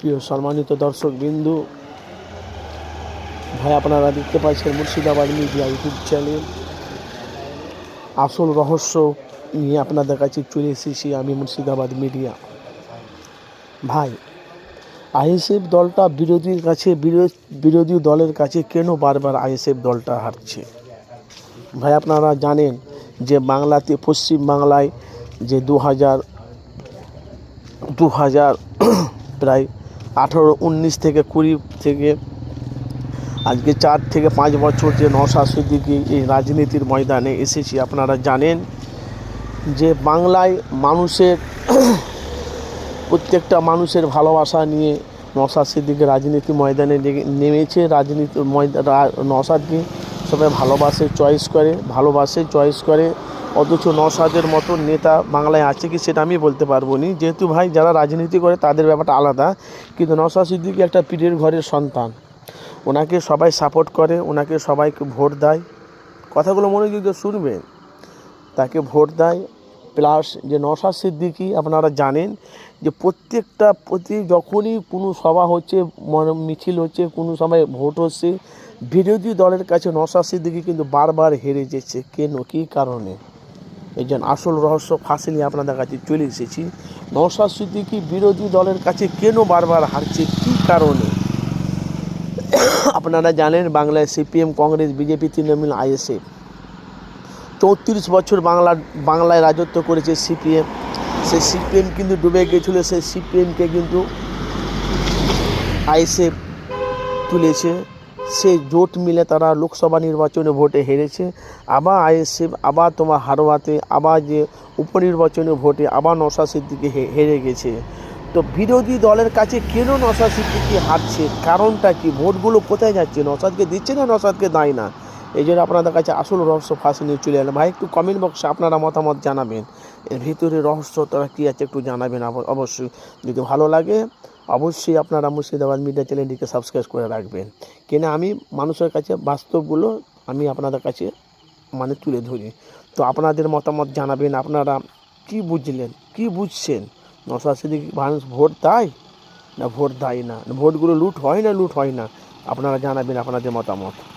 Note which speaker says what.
Speaker 1: প্রিয় সম্মানিত দর্শক বিন্দু। ভাই, আপনারা দেখতে পাচ্ছেন মুর্শিদাবাদ মিডিয়া ইউটিউব চ্যানেল। আসল রহস্য নিয়ে আপনাদের কাছে চলে এসেছি আমি মুর্শিদাবাদ মিডিয়া। ভাই, আইএসএফ দলটা বিরোধীর কাছে বিরো- বিরোধী দলের কাছে কেন বারবার আইএসএফ দলটা হারছে? ভাই, আপনারা জানেন যে বাংলাতে, পশ্চিম বাংলায় যে দু হাজার দু হাজার প্রায় আঠারো, উনিশ থেকে কুড়ি থেকে আজকে চার থেকে পাঁচ বছর যে নশা সিদ্দিকি এই রাজনীতির ময়দানে এসেছি, আপনারা জানেন যে বাংলায় মানুষের প্রত্যেকটা মানুষের ভালোবাসা নিয়ে নশা সিদ্দিকি রাজনীতি ময়দানে নেমেছে। রাজনীতি ময়দান নশাদকে সবাই ভালোবাসে চয়েস করে, ভালোবাসে চয়েস করে। অথচ নসাদের মতো নেতা বাংলায় আছে কি সেটা আমি বলতে পারব না। যেহেতু ভাই যারা রাজনীতি করে তাদের ব্যাপারটা আলাদা। কিন্তু নসাদ সিদ্দিকী একটা পীরের ঘরের সন্তান। ওনাকে সবাই সাপোর্ট করে, ওনাকে সবাইকে ভোট দেয়। কথাগুলো মনোযোগ দিয়ে শুনবেন। তাকে ভোট দেয় প্লাস যে নশা সিদ্দিকি আপনারা জানেন যে প্রত্যেকটা প্রতি যখনই কোনো সভা হচ্ছে মিছিল হচ্ছে, কোনো সময় ভোট হচ্ছে, বিরোধী দলের কাছে নশা সিদ্দিকি কিন্তু বারবার হেরে যাচ্ছে কেন? কী কারণে? এই আসল রহস্য ফাঁসি নিয়ে আপনাদের কাছে চলে এসেছি। নশা সিদ্দিকি বিরোধী দলের কাছে কেন বারবার হারছে? কী কারণে? আপনারা জানেন বাংলায় CPM, Congress, BJP, Trinamool, ISF. চৌত্রিশ বছর বাংলা বাংলায় রাজত্ব করেছে সিপিএম। সেই সিপিএম কিন্তু ডুবে গিয়েছিল সেই সিপিএমকে কিন্তু আইএসএফ তুলেছে। সে জোট মিলে তারা লোকসভা নির্বাচনে ভোটে হেরেছে। আবার আইএসএফ, আবার তোমার হারোয়াতে, আবার যে উপনির্বাচনে ভোটে আবার নশা সিদ্দিকে হেরে গেছে। তো বিরোধী দলের কাছে কেন নশাদ সিদ্দিকি হারছে? কারণটা কি? ভোটগুলো কোথায় যাচ্ছে? নসাদকে দিচ্ছে না নসাদকে দেয় না? এই জন্য আপনাদের কাছে আসল রহস্য ফাঁসি নিয়ে চলে এলাম। ভাই, একটু কমেন্ট বক্সে আপনারা মতামত জানাবেন। এর ভিতরে রহস্যটা কী আছে একটু জানাবেন অবশ্যই। যদি ভালো লাগে, অবশ্যই আপনারা মুর্শিদাবাদ মিডিয়া চ্যানেলটিকে সাবস্ক্রাইব করে রাখবেন। কেন আমি, মানুষের কাছে বাস্তবগুলো আমি আপনাদের কাছে মানে তুলে ধরি। তো আপনাদের মতামত জানাবেন, আপনারা কি বুঝলেন, কি বুঝছেন? নশা সিদ্দিকি মানুষ ভোট দেয়? না, ভোট দেয় না। ভোটগুলো লুট হয় না, লুট হয় না। আপনারা জানাবেন আপনাদের মতামত।